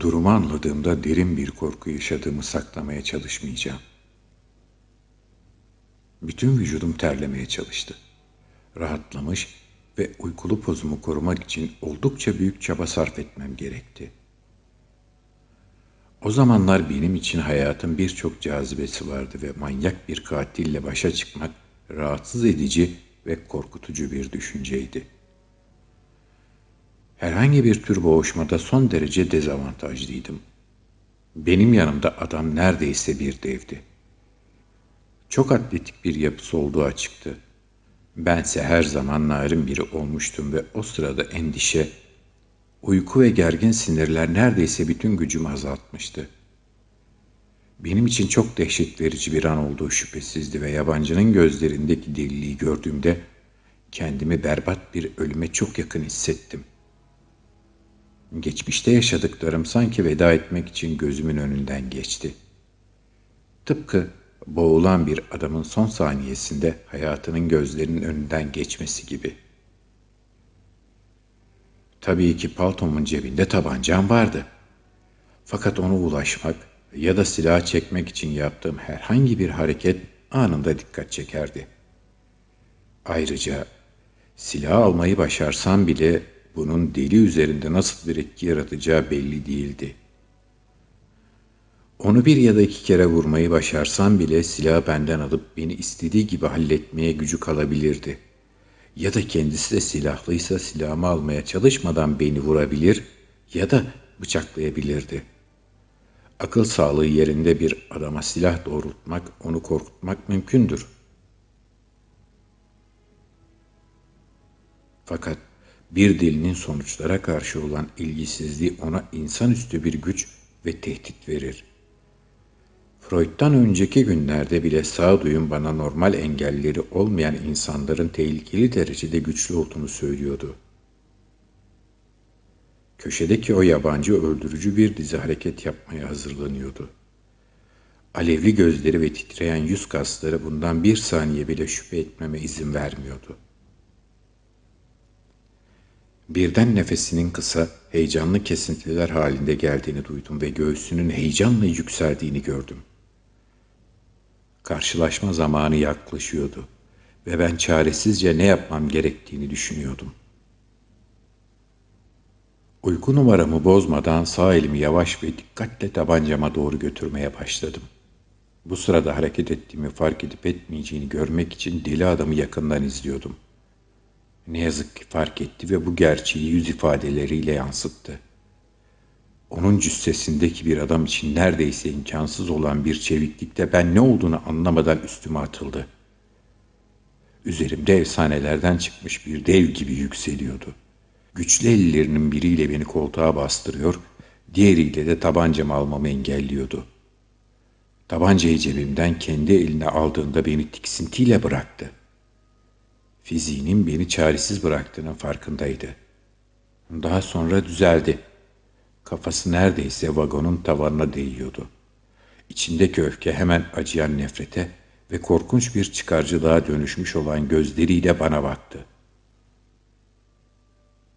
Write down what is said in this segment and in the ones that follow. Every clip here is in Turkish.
Durumu anladığımda derin bir korku yaşadığımı saklamaya çalışmayacağım. Bütün vücudum terlemeye çalıştı. Rahatlamış ve uykulu pozumu korumak için oldukça büyük çaba sarf etmem gerekti. O zamanlar benim için hayatın birçok cazibesi vardı ve manyak bir katille başa çıkmak rahatsız edici ve korkutucu bir düşünceydi. Herhangi bir tür boğuşmada son derece dezavantajlıydım. Benim yanımda adam neredeyse bir devdi. Çok atletik bir yapısı olduğu açıktı. Bense her zaman narin biri olmuştum ve o sırada endişe, uyku ve gergin sinirler neredeyse bütün gücümü azaltmıştı. Benim için çok dehşet verici bir an olduğu şüphesizdi ve yabancının gözlerindeki deliliği gördüğümde kendimi berbat bir ölüme çok yakın hissettim. Geçmişte yaşadıklarım sanki veda etmek için gözümün önünden geçti. Tıpkı boğulan bir adamın son saniyesinde hayatının gözlerinin önünden geçmesi gibi. Tabii ki paltomun cebinde tabancam vardı. Fakat ona ulaşmak ya da silah çekmek için yaptığım herhangi bir hareket anında dikkat çekerdi. Ayrıca silah almayı başarsam bile bunun deli üzerinde nasıl bir etki yaratacağı belli değildi.'' Onu bir ya da iki kere vurmayı başarsam bile silahı benden alıp beni istediği gibi halletmeye gücü kalabilirdi. Ya da kendisi de silahlıysa silahımı almaya çalışmadan beni vurabilir ya da bıçaklayabilirdi. Akıl sağlığı yerinde bir adama silah doğrultmak, onu korkutmak mümkündür. Fakat bir dilinin sonuçlara karşı olan ilgisizliği ona insanüstü bir güç ve tehdit verir.'' Freud'dan önceki günlerde bile sağduyum bana normal engelleri olmayan insanların tehlikeli derecede güçlü olduğunu söylüyordu. Köşedeki o yabancı öldürücü bir dizi hareket yapmaya hazırlanıyordu. Alevli gözleri ve titreyen yüz kasları bundan bir saniye bile şüphe etmeme izin vermiyordu. Birden nefesinin kısa, heyecanlı kesintiler halinde geldiğini duydum ve göğsünün heyecanla yükseldiğini gördüm.'' Karşılaşma zamanı yaklaşıyordu ve ben çaresizce ne yapmam gerektiğini düşünüyordum. Uyku numaramı bozmadan sağ elimi yavaş ve dikkatle tabancama doğru götürmeye başladım. Bu sırada hareket ettiğimi fark edip etmeyeceğini görmek için deli adamı yakından izliyordum. Ne yazık ki fark etti ve bu gerçeği yüz ifadeleriyle yansıttı. Onun cüssesindeki bir adam için neredeyse imkansız olan bir çeviklikte ben ne olduğunu anlamadan üstüme atıldı. Üzerimde efsanelerden çıkmış bir dev gibi yükseliyordu. Güçlü ellerinin biriyle beni koltuğa bastırıyor, diğeriyle de tabancamı almamı engelliyordu. Tabancayı cebimden kendi eline aldığında beni tiksintiyle bıraktı. Fiziğinin beni çaresiz bıraktığının farkındaydı. Daha sonra düzeldi.'' Kafası neredeyse vagonun tavanına değiyordu. İçindeki öfke hemen acıyan nefrete ve korkunç bir çıkarcılığa dönüşmüş olan gözleriyle bana baktı.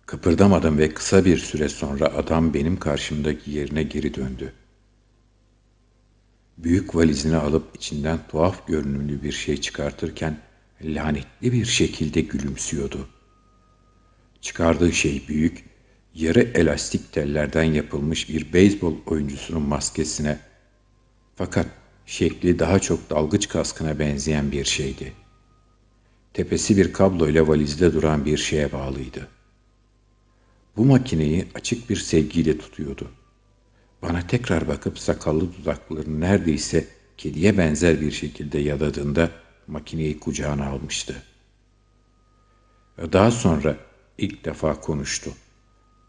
Kıpırdamadım ve kısa bir süre sonra adam benim karşımdaki yerine geri döndü. Büyük valizini alıp içinden tuhaf görünümlü bir şey çıkartırken lanetli bir şekilde gülümsüyordu. Çıkardığı şey büyük yarı elastik tellerden yapılmış bir beyzbol oyuncusunun maskesine fakat şekli daha çok dalgıç kaskına benzeyen bir şeydi. Tepesi bir kablo ile valizde duran bir şeye bağlıydı. Bu makineyi açık bir sevgiyle tutuyordu. Bana tekrar bakıp sakallı dudaklarını neredeyse kediye benzer bir şekilde yadadığında makineyi kucağına almıştı. Daha sonra ilk defa konuştu.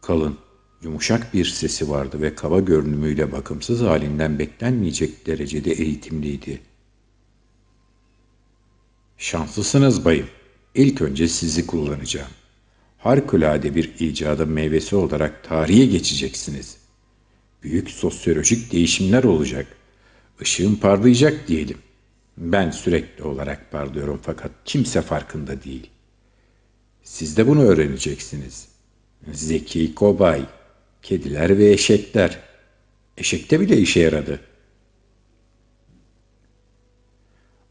Kalın, yumuşak bir sesi vardı ve kaba görünümüyle bakımsız halinden beklenmeyecek derecede eğitimliydi. Şanslısınız bayım. İlk önce sizi kullanacağım. Harikulade bir icadın meyvesi olarak tarihe geçeceksiniz. Büyük sosyolojik değişimler olacak. Işığın parlayacak diyelim. Ben sürekli olarak parlıyorum fakat kimse farkında değil. Siz de bunu öğreneceksiniz. Zeki kobay, kediler ve eşekler Eşekte bile işe yaradı.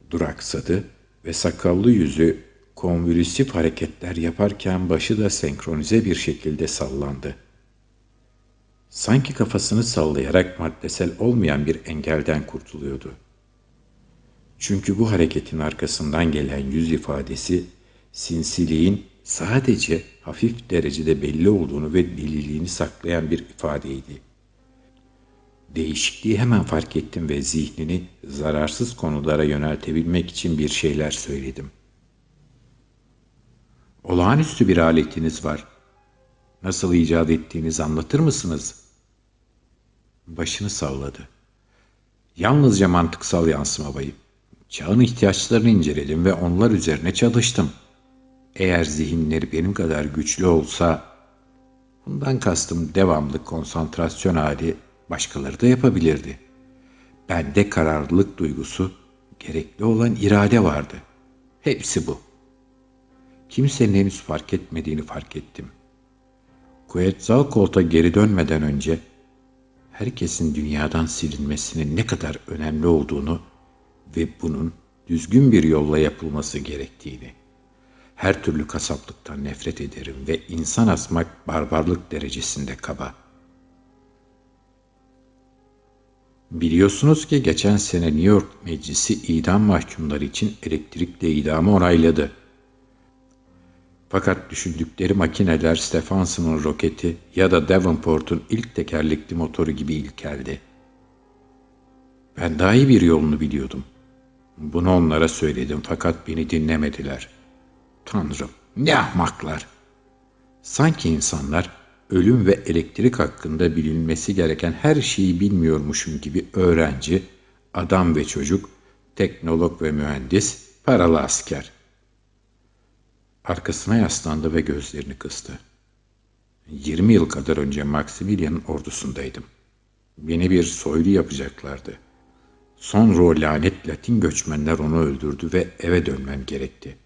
Duraksadı ve sakallı yüzü konvülsif hareketler yaparken başı da senkronize bir şekilde sallandı. Sanki kafasını sallayarak maddesel olmayan bir engelden kurtuluyordu. Çünkü bu hareketin arkasından gelen yüz ifadesi sinsiliğin sadece hafif derecede belli olduğunu ve deliliğini saklayan bir ifadeydi. Değişikliği hemen fark ettim ve zihnini zararsız konulara yöneltebilmek için bir şeyler söyledim. Olağanüstü bir aletiniz var. Nasıl icat ettiğinizi anlatır mısınız? Başını salladı. Yalnızca mantıksal yansıma bayım. Çağın ihtiyaçlarını inceledim ve onlar üzerine çalıştım. Eğer zihinleri benim kadar güçlü olsa, bundan kastım devamlı konsantrasyon hali başkaları da yapabilirdi. Bende kararlılık duygusu, gerekli olan irade vardı. Hepsi bu. Kimsenin henüz fark etmediğini fark ettim. Quetzalcoatl'a geri dönmeden önce herkesin dünyadan silinmesinin ne kadar önemli olduğunu ve bunun düzgün bir yolla yapılması gerektiğini. Her türlü kasaplıktan nefret ederim ve insan asmak barbarlık derecesinde kaba. Biliyorsunuz ki geçen sene New York Meclisi idam mahkumları için elektrikle idamı onayladı. Fakat düşündükleri makineler Stefanson'un roketi ya da Davenport'un ilk tekerlekli motoru gibi ilkeldi. Ben daha iyi bir yolunu biliyordum. Bunu onlara söyledim fakat beni dinlemediler. Tanrım ne ahmaklar. Sanki insanlar ölüm ve elektrik hakkında bilinmesi gereken her şeyi bilmiyormuşum gibi öğrenci, adam ve çocuk, teknolog ve mühendis, paralı asker. Arkasına yaslandı ve gözlerini kıstı. 20 yıl kadar önce Maximilian'ın ordusundaydım. Beni bir soylu yapacaklardı. Sonra o lanet Latin göçmenler onu öldürdü ve eve dönmem gerekti.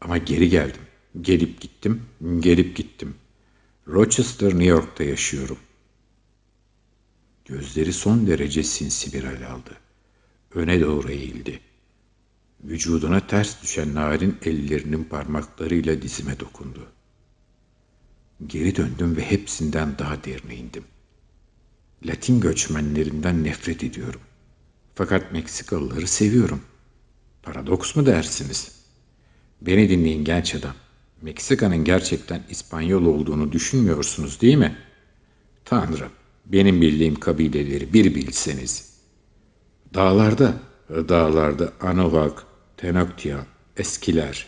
Ama geri geldim. Gelip gittim, gelip gittim. Rochester, New York'ta yaşıyorum. Gözleri son derece sinsi bir hal aldı. Öne doğru eğildi. Vücuduna ters düşen narin ellerinin parmaklarıyla dizime dokundu. Geri döndüm ve hepsinden daha derine indim. Latin göçmenlerinden nefret ediyorum. Fakat Meksikalıları seviyorum. Paradoks mu dersiniz? Beni dinleyin genç adam. Meksika'nın gerçekten İspanyol olduğunu düşünmüyorsunuz değil mi? Tanrım, benim bildiğim kabileleri bir bilseniz. Dağlarda, dağlarda Anovak, Tenochtitlan, eskiler.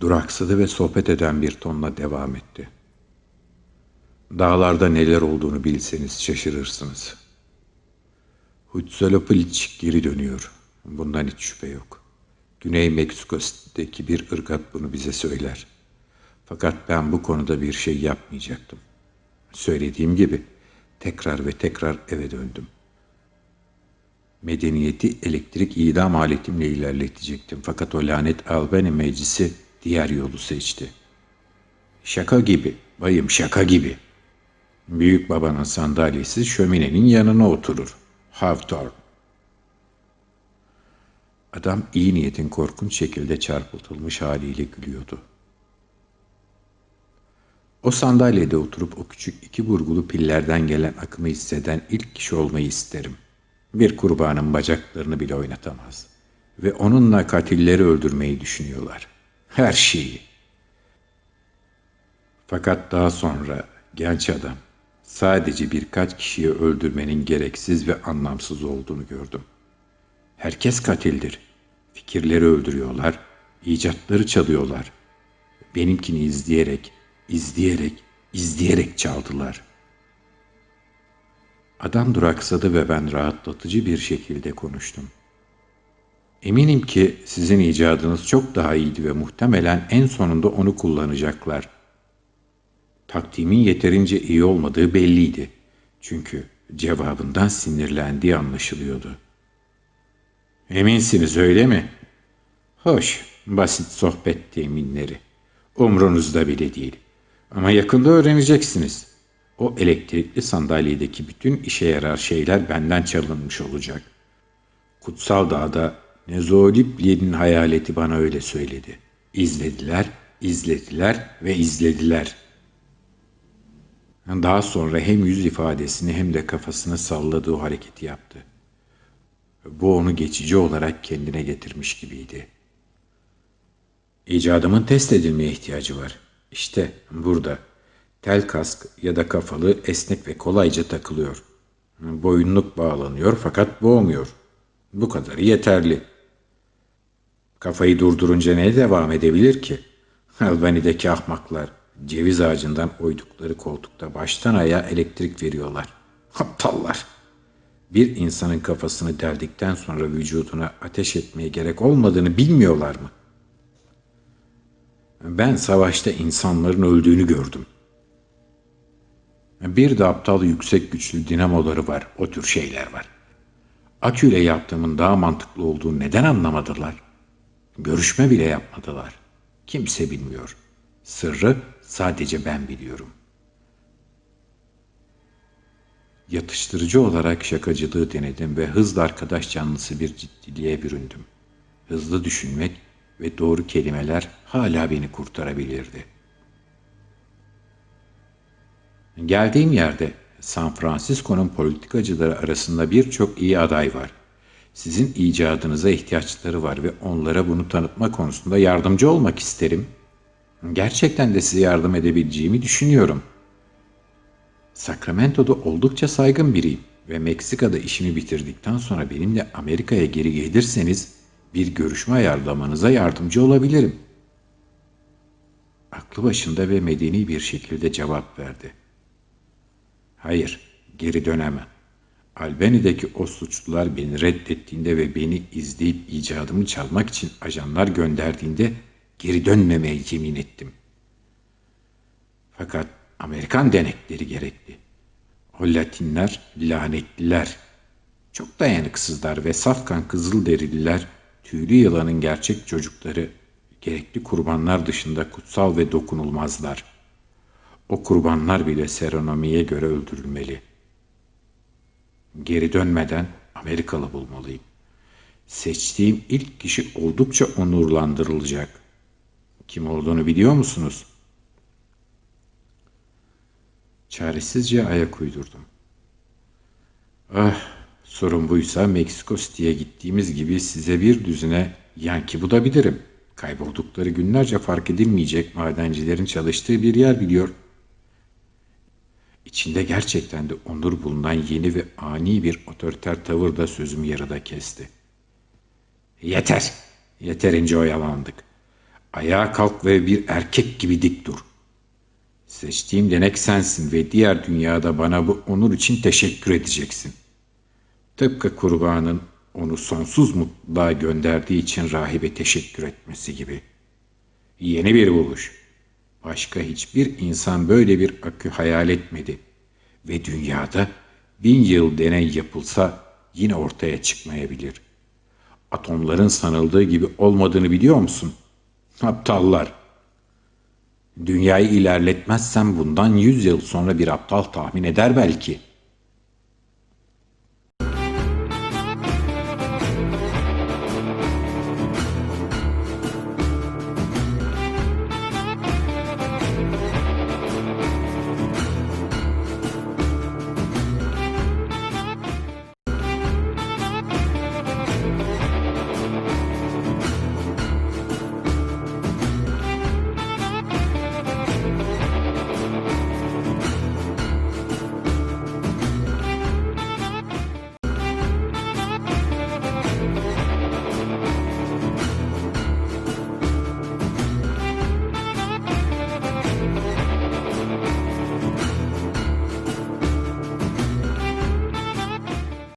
Duraksadı ve sohbet eden bir tonla devam etti. Dağlarda neler olduğunu bilseniz şaşırırsınız. Huitzilopochtli geri dönüyor. Bundan hiç şüphe yok. Güney Meksiko'daki bir ırgat bunu bize söyler. Fakat ben bu konuda bir şey yapmayacaktım. Söylediğim gibi tekrar ve tekrar eve döndüm. Medeniyeti elektrik idam aletimle ilerletecektim. Fakat o lanet Albany meclisi diğer yolu seçti. Şaka gibi, bayım şaka gibi. Büyük babanın sandalyesi şöminenin yanına oturur. Hawthorne. Adam iyi niyetin korkunç şekilde çarpıtılmış haliyle gülüyordu. O sandalyede oturup o küçük iki vurgulu pillerden gelen akımı hisseden ilk kişi olmayı isterim. Bir kurbanın bacaklarını bile oynatamaz. Ve onunla katilleri öldürmeyi düşünüyorlar. Her şeyi. Fakat daha sonra genç adam sadece birkaç kişiyi öldürmenin gereksiz ve anlamsız olduğunu gördüm. Herkes katildir. Fikirleri öldürüyorlar, icatları çalıyorlar. Benimkini izleyerek, izleyerek, izleyerek çaldılar. Adam duraksadı ve ben rahatlatıcı bir şekilde konuştum. Eminim ki sizin icadınız çok daha iyiydi ve muhtemelen en sonunda onu kullanacaklar. Takdimin yeterince iyi olmadığı belliydi. Çünkü cevabından sinirlendiği anlaşılıyordu.'' Eminsiniz öyle mi? Hoş, basit sohbet teminleri. Umrunuzda bile değil. Ama yakında öğreneceksiniz. o elektrikli sandalyedeki bütün işe yarar şeyler benden çalınmış olacak. Kutsal Dağ'da Nezolipli'nin hayaleti bana öyle söyledi. İzlediler, izlediler ve izlediler. Daha sonra hem yüz ifadesini hem de kafasını salladığı hareketi yaptı. Bu onu geçici olarak kendine getirmiş gibiydi. İcadımın test edilmeye ihtiyacı var. İşte burada. Tel kask ya da kafalı esnek ve kolayca takılıyor. Boyunluk bağlanıyor fakat boğmuyor. Bu kadarı yeterli. Kafayı durdurunca ne devam edebilir ki? Albany'deki ahmaklar ceviz ağacından oydukları koltukta baştan ayağa elektrik veriyorlar. Aptallar. Bir insanın kafasını deldikten sonra vücuduna ateş etmeye gerek olmadığını bilmiyorlar mı? Ben savaşta insanların öldüğünü gördüm. Bir de aptal yüksek güçlü dinamoları var. O tür şeyler var. Aküyle yaptığımın daha mantıklı olduğunu neden anlamadılar? Görüşme bile yapmadılar. Kimse bilmiyor. Sırrı sadece ben biliyorum. Yatıştırıcı olarak şakacılığı denedim ve hızla arkadaş canlısı bir ciddiliğe büründüm. Hızlı düşünmek ve doğru kelimeler hala beni kurtarabilirdi. Geldiğim yerde San Francisco'nun politikacıları arasında birçok iyi aday var. Sizin icadınıza ihtiyaçları var ve onlara bunu tanıtma konusunda yardımcı olmak isterim. Gerçekten de size yardım edebileceğimi düşünüyorum. Sacramento'da oldukça saygın biriyim ve Meksika'da işimi bitirdikten sonra benimle Amerika'ya geri gelirseniz bir görüşme ayarlamanıza yardımcı olabilirim. Aklı başında ve medeni bir şekilde cevap verdi. Hayır, geri dönemem. Albany'deki o suçlular beni reddettiğinde ve beni izleyip icadımı çalmak için ajanlar gönderdiğinde geri dönmemeye yemin ettim. Fakat Amerikan denekleri gerekli. O Latinler lanetliler. Çok dayanıksızlar ve safkan kızılderililer tüylü yılanın gerçek çocukları gerekli kurbanlar dışında kutsal ve dokunulmazlar. O kurbanlar bile seronomiye göre öldürülmeli. Geri dönmeden Amerikalı bulmalıyım. Seçtiğim ilk kişi oldukça onurlandırılacak. Kim olduğunu biliyor musunuz? Çaresizce ayak uydurdum. Ah, sorun buysa Meksiko City'ye gittiğimiz gibi size bir düzine yanki budabilirim. Kayboldukları günlerce fark edilmeyecek madencilerin çalıştığı bir yer biliyor. İçinde gerçekten de onur bulunan yeni ve ani bir otoriter tavırda sözümü yarıda kesti. Yeter, yeterince oyalandık. Ayağa kalk ve bir erkek gibi dik dur. Seçtiğim denek sensin ve diğer dünyada bana bu onur için teşekkür edeceksin. Tıpkı kurbanın onu sonsuz mutluluğa gönderdiği için rahibe teşekkür etmesi gibi. Yeni bir buluş. Başka hiçbir insan böyle bir akü hayal etmedi. Ve dünyada bin yıl deney yapılsa yine ortaya çıkmayabilir. Atomların sanıldığı gibi olmadığını biliyor musun? Aptallar. Dünyayı ilerletmezsem bundan yüz yıl sonra bir aptal tahmin eder belki.''